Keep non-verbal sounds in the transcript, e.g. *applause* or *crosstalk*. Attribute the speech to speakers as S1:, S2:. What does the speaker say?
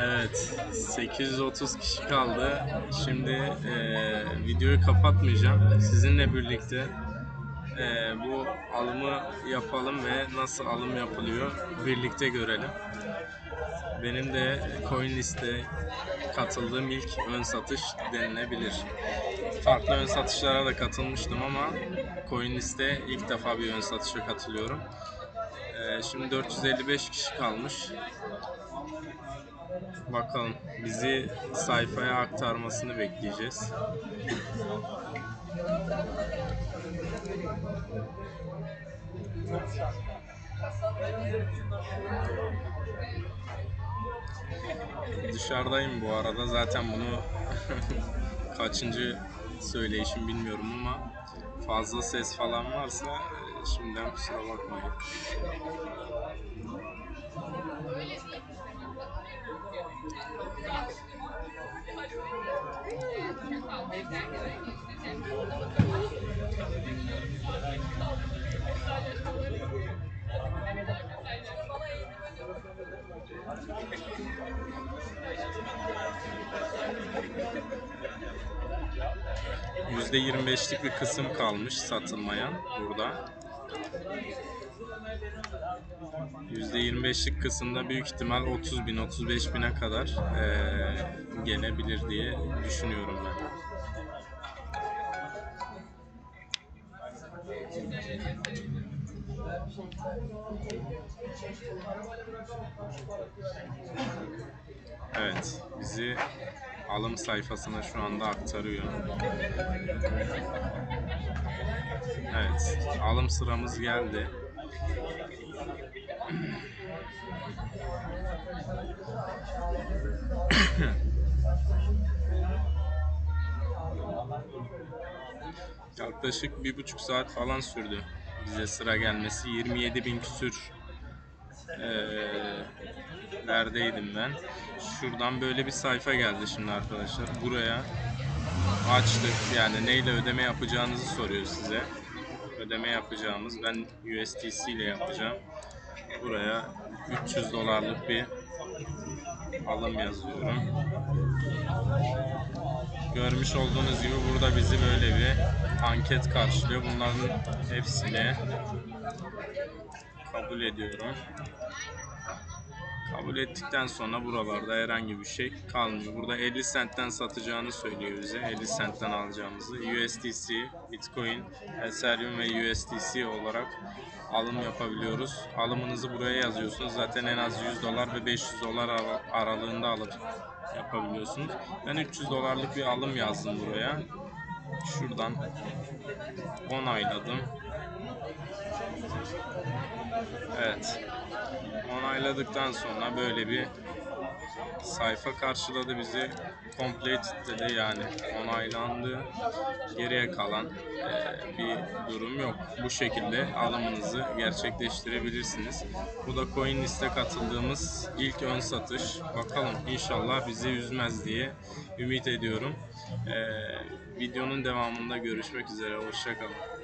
S1: Evet, 830 kişi kaldı. Şimdi eee, videoyu kapatmayacağım. Sizinle birlikte eee, bu alımı yapalım ve nasıl alım yapılıyor birlikte görelim. Benim de CoinList'e katıldığım ilk ön satış denilebilir. Farklı ön satışlara da katılmıştım ama CoinList'e ilk defa bir ön satışa katılıyorum. Eee, şimdi 455 kişi kalmış. Bakalım bizi sayfaya aktarmasını bekleyeceğiz. Dışarıdayım bu arada. Zaten bunu *laughs* kaçıncı söyleyişim bilmiyorum ama fazla ses falan varsa e, şimdiden kusura bakmayın. %25'lik bir kısım kalmış satılmayan burada. %25'lik kısımda büyük ihtimal 30 bin 35 bine kadar eee, gelebilir diye düşünüyorum ben. Evet, bizi alım sayfasına şu anda aktarıyor. Evet, alım sıramız geldi. Yaklaşık bir buçuk saat falan sürdü bize sıra gelmesi. 27 bin küsür eee neredeydim ben? Şuradan böyle bir sayfa geldi şimdi arkadaşlar. Buraya açtık. Yani neyle ödeme yapacağınızı soruyor size. Ödeme yapacağımız ben USDC ile yapacağım. Buraya 300 dolarlık bir alım yazıyorum. Görmüş olduğunuz gibi burada bizi böyle bir anket karşılıyor. Bunların hepsini kabul ediyorum. Kabul ettikten sonra buralarda herhangi bir şey kalmıyor. Burada 50 centten satacağını söylüyor bize. 50 centten alacağımızı. USDC, Bitcoin, Ethereum ve USDC olarak alım yapabiliyoruz. Alımınızı buraya yazıyorsunuz. Zaten en az 100 dolar ve 500 dolar ara- aralığında alıp yapabiliyorsunuz. Ben 300 dolarlık bir alım yazdım buraya. Şuradan onayladım. Evet. Onayladıktan sonra böyle bir sayfa karşıladı bizi. Complete dedi yani onaylandı. Geriye kalan eee, bir durum yok. Bu şekilde alımınızı gerçekleştirebilirsiniz. Bu da CoinList'e katıldığımız ilk ön satış. Bakalım inşallah bizi üzmez diye ümit ediyorum. Eee, videonun devamında görüşmek üzere. Hoşçakalın.